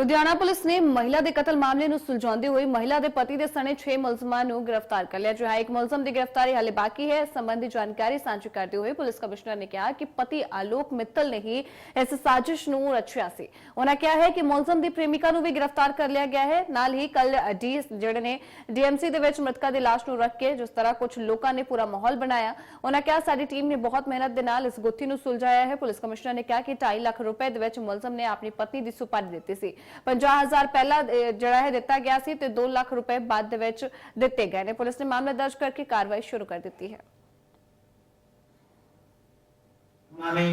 Ludhiana police ਨੇ ਮਹਿਲਾ ਦੇ ਕਤਲ ਮਾਮਲੇ ਨੂੰ ਸੁਲਝਾਉਂਦੇ ਹੋਏ ਮਹਿਲਾ ਦੇ ਪਤੀ ਦੇ ਸਣੇ 6 ਮੁਲਜ਼ਮਾਂ ਨੂੰ ਗ੍ਰਿਫਤਾਰ ਕਰ ਲਿਆ। ਜੋ ਇੱਕ ਮੁਲਜ਼ਮ ਦੀ ਗ੍ਰਿਫਤਾਰੀ ਹਾਲੇ ਬਾਕੀ ਹੈ। ਇਸ ਸੰਬੰਧੀ ਜਾਣਕਾਰੀ ਸਾਂਝੀ ਕਰਦੇ ਹੋਏ ਪੁਲਿਸ ਕਮਿਸ਼ਨਰ ਨੇ ਕਿਹਾ ਕਿ ਪਤੀ ਆਲੋਕ ਮਿੱਤਲ ਨੇ ਹੀ ਇਸ ਸਾਜ਼ਿਸ਼ ਨੂੰ ਰਚਿਆ ਸੀ। ਉਹਨਾਂ ਕਿਹਾ ਹੈ ਕਿ ਮੁਲਜ਼ਮ ਦੀ ਪ੍ਰੇਮਿਕਾ ਨੂੰ ਵੀ ਗ੍ਰਿਫਤਾਰ ਕਰ ਲਿਆ ਗਿਆ ਹੈ। ਨਾਲ ਹੀ ਕੱਲ ਡੀ ਜਿਹੜੇ ਨੇ ਡੀਐਮਸੀ ਦੇ ਵਿੱਚ ਮ੍ਰਿਤਕਾ ਦੀ ਲਾਸ਼ ਨੂੰ ਰੱਖ ਕੇ ਜਿਸ ਤਰ੍ਹਾਂ ਕੁਝ ਲੋਕਾਂ ਨੇ ਪੂਰਾ ਮਾਹੌਲ ਬਣਾਇਆ, ਉਹਨਾਂ ਕਿਹਾ ਸਾਡੀ ਟੀਮ ਨੇ ਬਹੁਤ ਮਿਹਨਤ ਦੇ ਨਾਲ ਇਸ ਗੁੱਥੀ ਨੂੰ ਸੁਲਝਾਇਆ ਹੈ। ਪੁਲਿਸ ਕਮਿਸ਼ਨਰ ਨੇ ਕਿਹਾ ਕਿ 2.5 ਲੱਖ ਰੁਪਏ ਦੇ ਵਿੱਚ ਮੁਲਜ਼ਮ ਨੇ ਆਪਣੀ ਪਤਨੀ ਦੀ ਸੁਪਾਰੀ ਦਿੱਤੀ ਸੀ। 50000 ਪਹਿਲਾਂ ਜਿਹੜਾ ਹੈ ਦਿੱਤਾ ਗਿਆ ਸੀ ਤੇ 2 ਲੱਖ ਰੁਪਏ ਬਾਅਦ ਦੇ ਵਿੱਚ ਦਿੱਤੇ ਗਏ ਨੇ। ਪੁਲਿਸ ਨੇ ਮਾਮਲਾ ਦਰਜ ਕਰਕੇ ਕਾਰਵਾਈ ਸ਼ੁਰੂ ਕਰ ਦਿੱਤੀ ਹੈ। ਉਹਨਾਂ ਨੇ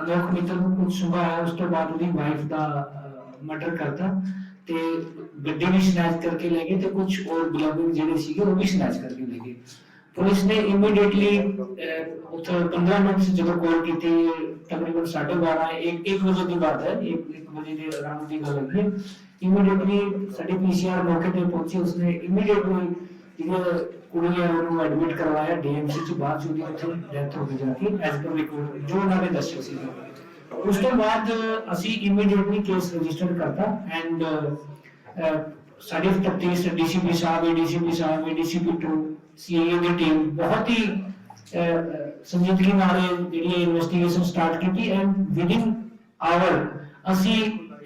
ਅਲੋਕ ਨੂੰ ਕੁਝ ਸੁਭਾ ਉਸ ਤੋਂ ਬਾਅਦ ਉਹਦੀ ਵਾਈਫ ਦਾ ਮਰਡਰ ਕਰਤਾ ਤੇ ਗੱਡੀ ਵੀ ਸਨੈਚ ਕਰਕੇ ਲੈ ਗਏ ਤੇ ਕੁਝ ਹੋਰ ਬਿਲੋਗਿੰਗ ਜਿਹੜੇ ਸੀਗੇ ਉਹ ਵੀ ਸਨੈਚ ਕਰਕੇ ਲੈ ਗਏ। ਪੁਲਿਸ ਨੇ ਇਮੀਡੀਏਟਲੀ ਉੱਥੇ 15 ਮਿੰਟ ਜਦੋਂ ਕਾਲ ਕੀਤੀ, ਤਕਰੀਬਨ 12:30 ਇੱਕ 1 ਵਜੇ ਦੀ ਬਾਤ ਹੈ 1 ਵਜੇ ਦੇ ਅਰਾਊਂਡ ਦੀ ਗੱਲ ਹੈ। ਇਮੀਡੀਏਟਲੀ ਸਾਡੀ ਪੀਸੀਆਰ ਮੌਕੇ ਤੇ ਪਹੁੰਚੀ, ਉਸਨੇ ਇਮੀਡੀਏਟਲੀ ਜਿਹੜੇ ਕੁੜੀ ਹੈ ਐਡਮਿਟ ਕਰਵਾਇਆ ਡੀਐਮਸੀ ਚ ਬਾਅਦ ਚ ਉਹਦੀ ਉੱਥੇ ਡੈਥ ਹੋ ਗਈ ਜਾ ਐਸ ਪਰ ਰਿਕਾਰਡ ਜੋ ਉਹਨਾਂ ਨੇ ਦੱਸਿਆ ਸੀ। ਉਸ ਤੋਂ ਬਾਅਦ ਅਸੀਂ ਇਮੀਡੀਏਟਲੀ ਕੇਸ ਰਜਿਸਟਰ ਕਰਤਾ ਐਂਡ ਸਾਡੀ ਤਫਤੀਸ਼ ਡੀਸੀਪੀ ਸਾਹਿਬ ਏਡੀਸੀਪੀ ਸਾਹਿਬ ਏਡੀਸੀਪੀ 2 ਸੀਏ ਦੀ ਟੀਮ ਬਹੁਤ ਹੀ ਅਹ, ਸੰਜੀਦਗੀ ਨਾਲ ਇਹ ਜਿਹੜੀ ਇਨਵੈਸਟੀਗੇਸ਼ਨ ਸਟਾਰਟ ਕੀਤੀ ਐਂਡ ਵਿਦਿਨ ਆਵਰ ਅਸੀਂ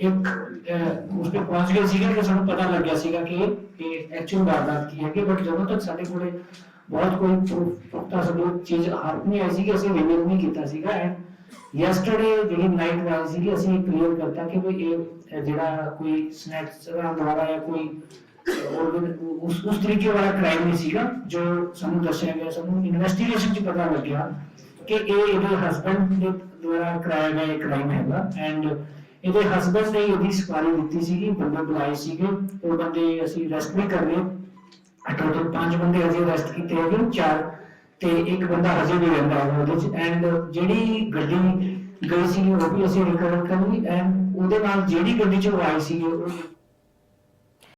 ਇੱਕ ਅਹ, ਉਸ ਤੇ ਪਹੁੰਚ ਗਏ ਸੀਗੇ ਕਿ ਸਾਨੂੰ ਪਤਾ ਲੱਗਿਆ ਸੀਗਾ ਕਿ ਇਹ ਐਕਚੁਅਲ ਵਾਰਦਾਤ ਕੀ ਹੈ ਕਿ ਬਟ ਜਦੋਂ ਤੱਕ ਸਾਡੇ ਕੋਲੇ ਬਹੁਤ ਕੋਈ proof- ਪੁਖਤਾ ਸਬੂਤ ਚੀਜ਼ ਹੱਥ ਨਹੀਂ ਆਈ ਸੀ ਕਿ ਅਸੀਂ ਰਿਵੀਲ ਨਹੀਂ ਕੀਤਾ ਸੀਗਾ ਐਂਡ ਯੈਸਟਰਡੇ ਜਿਹੜੀ ਨਾਈਟ ਵਾਈ ਸੀਗੀ, ਅਸੀਂ ਕਲੀਅਰ ਕਰਤਾ ਕਿ ਵੀ ਇਹ ਜਿਹੜਾ ਕੋਈ ਸਨੈਕਸ ਦੁਆਰਾ ਜਾਂ ਕੋਈ ਉਸ ਉਸ ਤਰੀਕੇ ਵਾਲਾ ਕ੍ਰਾਈਮ ਨਹੀਂ ਸੀਗਾ, ਜੋ ਸਾਨੂੰ ਦੱਸਿਆ ਗਿਆ, ਸਾਨੂੰ ਇਨਵੈਸਟੀਗੇਸ਼ਨ 'ਚ ਪਤਾ ਲੱਗਿਆ ਕਿ ਇਹ ਇਹਦੇ ਹਸਬੰਡ ਦੇ ਦੁਆਰਾ ਕਰਾਇਆ ਗਿਆ ਇੱਕ ਕ੍ਰਾਈਮ ਹੈਗਾ ਐਂਡ ਇਹਦੇ ਹਸਬੰਡ ਨੇ ਇਹਦੀ ਸਫਾਰੀ ਦਿੱਤੀ ਸੀਗੀ, ਬੰਦੇ ਬੁਲਾਏ ਸੀਗੇ, ਉਹ ਬੰਦੇ ਅਸੀਂ ਅਰੈਸਟ ਵੀ ਕਰ ਲਏ। ਟੋਟਲ ਪੰਜ ਬੰਦੇ ਅਜੇ ਅਰੈਸਟ ਕੀਤੇ ਹੈਗੇ, ਚਾਰ ਤੇ ਇੱਕ ਬੰਦਾ ਹਜੇ ਵੀ ਰਹਿੰਦਾ ਹੈ ਉਹਦੇ ਚ ਐਂਡ ਜਿਹੜੀ ਗੱਡੀ ਗਈ ਸੀ ਉਹ ਵੀ ਅਸੀਂ ਰਿਕਵਰ ਕਰ ਲਈ ਐਂਡ ਉਹਦੇ ਨਾਲ ਜਿਹੜੀ ਗੱਡੀ ਚ ਉਹ ਆਈ ਸੀ ਉਹ